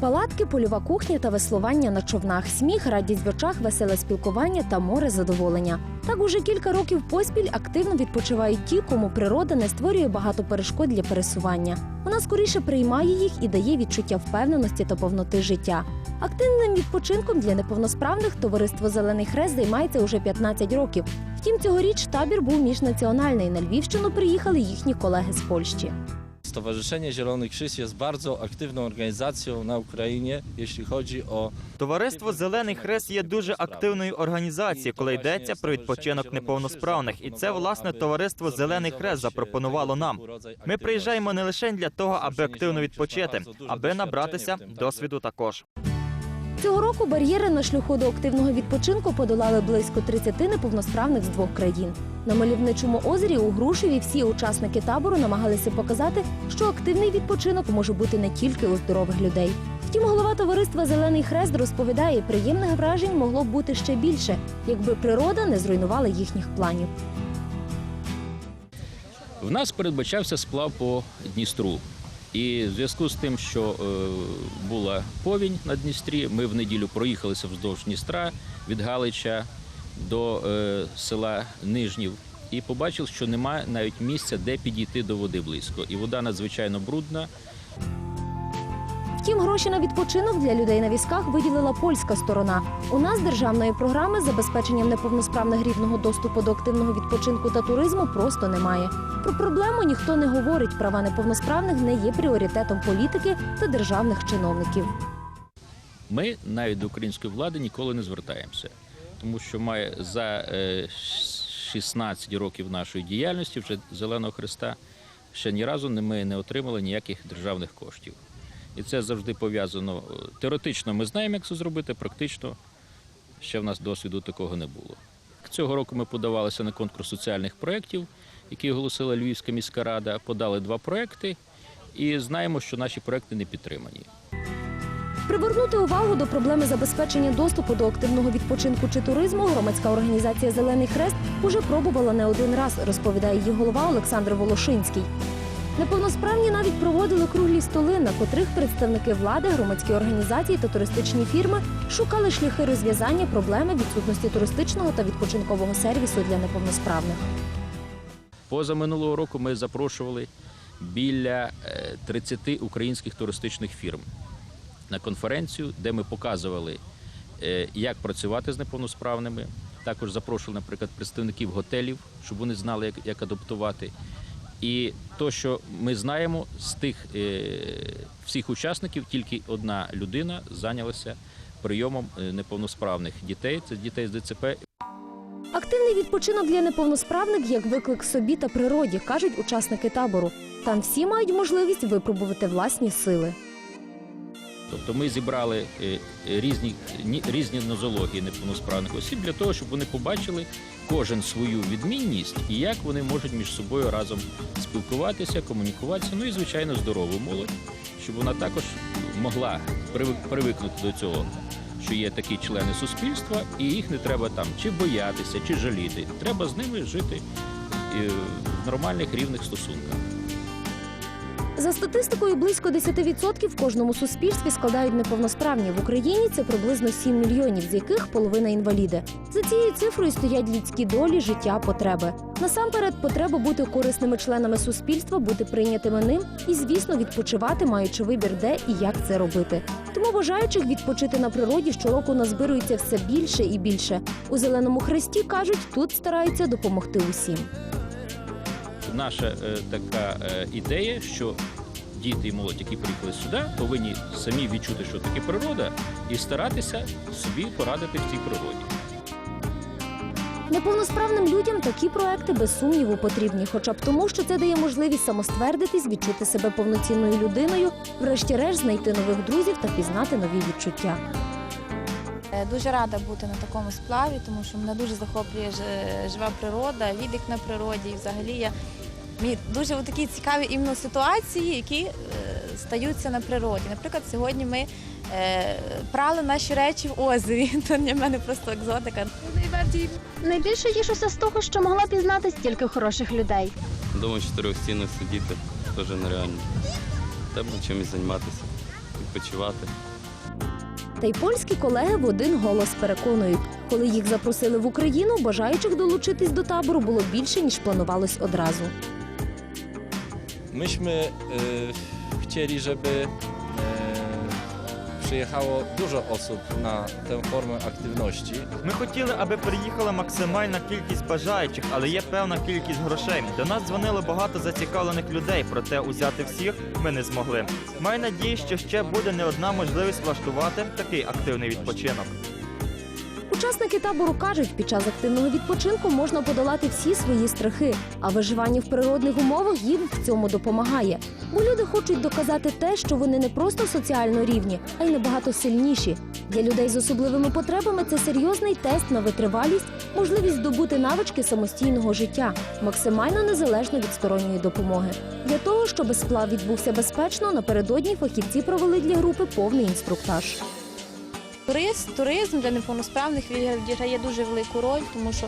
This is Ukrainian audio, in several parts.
Палатки, польова кухня та веслування на човнах, сміх, радість в очах, веселе спілкування та море задоволення. Так уже кілька років поспіль активно відпочивають ті, кому природа не створює багато перешкод для пересування. Вона скоріше приймає їх і дає відчуття впевненості та повноти життя. Активним відпочинком для неповносправних товариство Зелений Хрест займається уже 15 років. Втім, цьогоріч табір був міжнаціональний. На Львівщину приїхали їхні колеги з Польщі. Stowarzyszenie Zielony Krzyż jest bardzo aktywną organizacją na Ukrainie, jeśli chodzi o Товариство Зелений Хрест є дуже активною організацією, коли йдеться про відпочинок неповносправних. І це власне товариство Зелений Хрест запропонувало нам. Ми приїжджаємо не лише для того, аби активно відпочити, аби набратися досвіду також. Цього року бар'єри на шляху до активного відпочинку подолали близько 30 неповносправних з двох країн. На мальовничому озері у Грушеві всі учасники табору намагалися показати, що активний відпочинок може бути не тільки у здорових людей. Втім, голова товариства Зелений Хрест розповідає, приємних вражень могло б бути ще більше, якби природа не зруйнувала їхніх планів. В нас передбачався сплав по Дністру. І в зв'язку з тим, що е, була повінь на Дністрі, ми в неділю проїхалися вздовж Дністра від Галича до е, села Нижнів і побачили, що немає навіть місця, де підійти до води близько. І вода надзвичайно брудна. Втім, гроші на відпочинок для людей на візках виділила польська сторона. У нас державної програми з забезпеченням неповносправних рівного доступу до активного відпочинку та туризму просто немає. Про проблему ніхто не говорить. Права неповносправних не є пріоритетом політики та державних чиновників. Ми навіть до української влади ніколи не звертаємося, тому що має за е, 16 років нашої діяльності вже Зеленого Христа ще ні разу ми не отримали ніяких державних коштів. І це завжди пов'язано. е, Теоретично ми знаємо, як це зробити, практично ще в нас досвіду такого не було. Цього року ми подавалися на конкурс соціальних проєктів, який оголосила Львівська міська рада. Подали два проекти і знаємо, що наші проекти не підтримані. Привернути увагу до проблеми забезпечення доступу до активного відпочинку чи туризму громадська організація Зелений Хрест уже пробувала не один раз, розповідає її голова Олександр Волошинський. Неповносправні навіть проводили круглі столи, на котрих представники влади, громадські організації та туристичні фірми шукали шляхи розв'язання проблеми відсутності туристичного та відпочинкового сервісу для неповносправних. Поза минулого року ми запрошували біля е, 30 українських туристичних фірм на конференцію, де ми показували, е, як працювати з неповносправними. Також запрошували, наприклад, представників готелів, щоб вони знали, як, як адаптувати. І то, що ми знаємо, з тих е, всіх учасників тільки одна людина зайнялася прийомом е, неповносправних дітей. Це дітей з ДЦП Активний відпочинок для неповносправних як виклик собі та природі, кажуть учасники табору. Там всі мають можливість випробувати власні сили. Тобто ми зібрали е, е, різні, різні нозології неповносправних осіб для того, щоб вони побачили кожен свою відмінність і як вони можуть між собою разом спілкуватися, комунікуватися. Ну і звичайно здорову молодь, щоб вона також могла привикнути до цього, що є такі члени суспільства, і їх не треба там чи боятися, чи жаліти. Треба з ними жити е, в нормальних рівних стосунках. За статистикою, близько 10% в кожному суспільстві складають неповносправні. В Україні це приблизно 7 мільйонів, з яких половина інваліди. За цією цифрою стоять людські долі, життя, потреби. Насамперед, потреба бути корисними членами суспільства, бути прийнятими ним і, звісно, відпочивати, маючи вибір, де і як це робити. Тому бажаючих відпочити на природі щороку назбирується все більше і більше. У зеленому хресті кажуть, тут стараються допомогти усім. Наша е, така е, ідея, що діти і молодь, які приїхали сюди, повинні самі відчути, що таке природа, і старатися собі порадити в цій природі. Неповносправним людям такі проекти без сумніву потрібні, хоча б тому, що це дає можливість самоствердитись, відчути себе повноцінною людиною, врешті-решт знайти нових друзів та пізнати нові відчуття. Е, Дуже рада бути на такому сплаві, тому що мене дуже захоплює жива природа, віддих на природі. І взагалі я мені дуже такі цікаві іменно ситуації, які е, стаються на природі. Наприклад, сьогодні ми е, прали наші речі в озері. Це для мене просто екзотика. Найбільше тішуся з того, що могла пізнати стільки хороших людей. Дома в чотирьох стінах сидіти теж нереально. Треба чимось займатися, відпочивати. Та й польські колеги в один голос переконують, коли їх запросили в Україну, бажаючих долучитись до табору було більше ніж планувалось одразу. Myśmy e, chcieli, żeby e, przyjechało dużo osób na tę formę aktywności. Ми хотіли, аби приїхала максимальна кількість бажаючих, але є певна кількість грошей. До нас дзвонило багато зацікавлених людей, проте узяти всіх ми не змогли. Маю надію, що ще буде не одна можливість влаштувати такий активний відпочинок. Учасники табору кажуть, під час активного відпочинку можна подолати всі свої страхи, а виживання в природних умовах їм в цьому допомагає. Бо люди хочуть доказати те, що вони не просто соціально рівні, а й набагато сильніші. Для людей з особливими потребами це серйозний тест на витривалість, можливість здобути навички самостійного життя, максимально незалежно від сторонньої допомоги. Для того, щоб сплав відбувся безпечно, напередодні фахівці провели для групи повний інструктаж. Турист, туризм для неповносправних відіграє дуже велику роль, тому що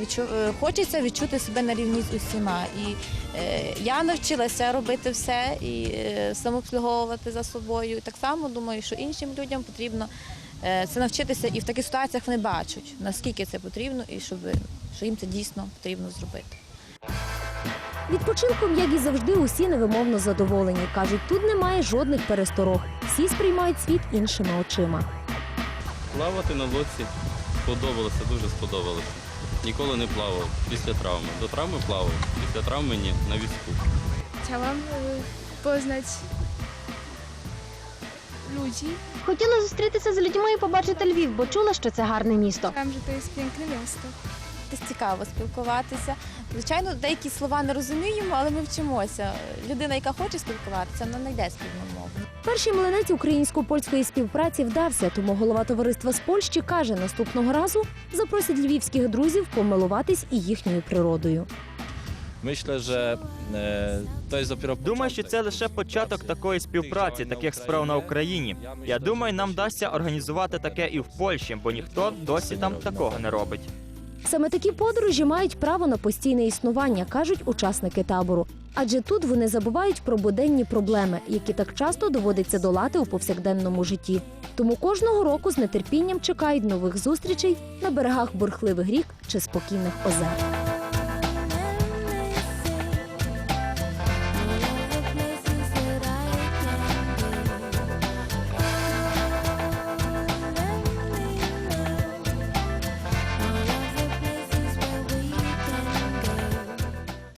відчу, е, хочеться відчути себе на рівні з усіма. І е, я навчилася робити все і е, самообслуговувати за собою. Так само думаю, що іншим людям потрібно е, це навчитися, і в таких ситуаціях вони бачать, наскільки це потрібно, і щоб, що їм це дійсно потрібно зробити. Відпочинком, як і завжди, усі невимовно задоволені. кажуть, тут немає жодних пересторог. Всі сприймають світ іншими очима. Плавати на лодці сподобалося, дуже сподобалося. Ніколи не плавав після травми. До травми плавав, після травми ні, на візку. Chciałam y, poznać ludzi. Хотіла зустрітися з людьми і побачити Львів, бо чула, що це гарне місто. Myślałam, że to jest piękne miasto. Це цікаво спілкуватися. Звичайно, деякі слова не розуміємо, але ми вчимося. Людина, яка хоче спілкуватися, вона знайде спільну мову. Перший млинець українсько-польської співпраці вдався, тому голова товариства з Польщі каже, наступного разу запросить львівських друзів помилуватись і їхньою природою. Jest Думаю, що це лише початок такої співпраці, таких справ на Україні. Я думаю, нам вдасться організувати таке і в Польщі, бо ніхто досі там такого не робить. Саме такі подорожі мають право на постійне існування, кажуть учасники табору. Адже тут вони забувають про буденні проблеми, які так часто доводиться долати у повсякденному житті. Тому кожного року з нетерпінням чекають нових зустрічей на берегах бурхливих рік чи спокійних озер.